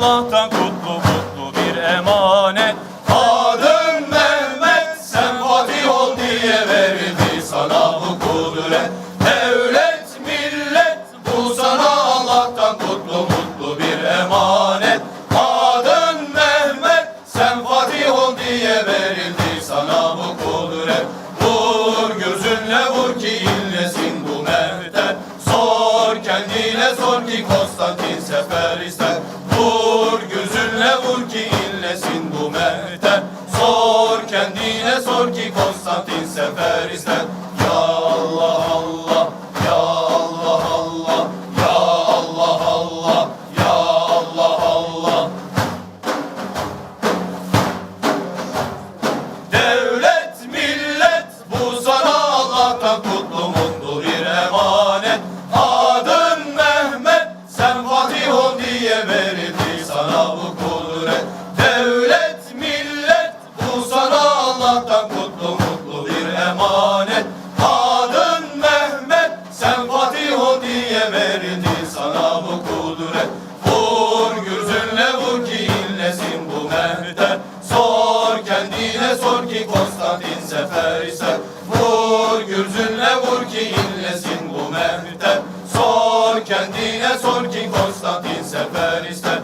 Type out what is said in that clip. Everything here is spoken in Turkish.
Allah'tan kutlu mutlu bir emanet. Adın Mehmet sen Fatih ol diye verildi sana bu kudret. Devlet millet bu sana Allah'tan kutlu mutlu bir emanet. Adın Mehmet sen Fatih ol diye verildi sana bu kudret. Vur gözünle vur ki inlesin bu mehter. Sor kendine sor ki Konstantin sefer ister sefer Ya Allah Allah Ya Allah Allah Ya Allah Allah Ya Allah Allah. Devlet, millet bu sana Allah'tan emanet. Kadın Mehmet sen Fatih o diye verdi sana bu kudret. Vur gürzünle vur ki inlesin bu Mehmet'e. Sor kendine sor ki Konstantin sefer ise. Vur gürzünle vur ki inlesin bu Mehmet'e. Sor kendine sor ki Konstantin sefer ise.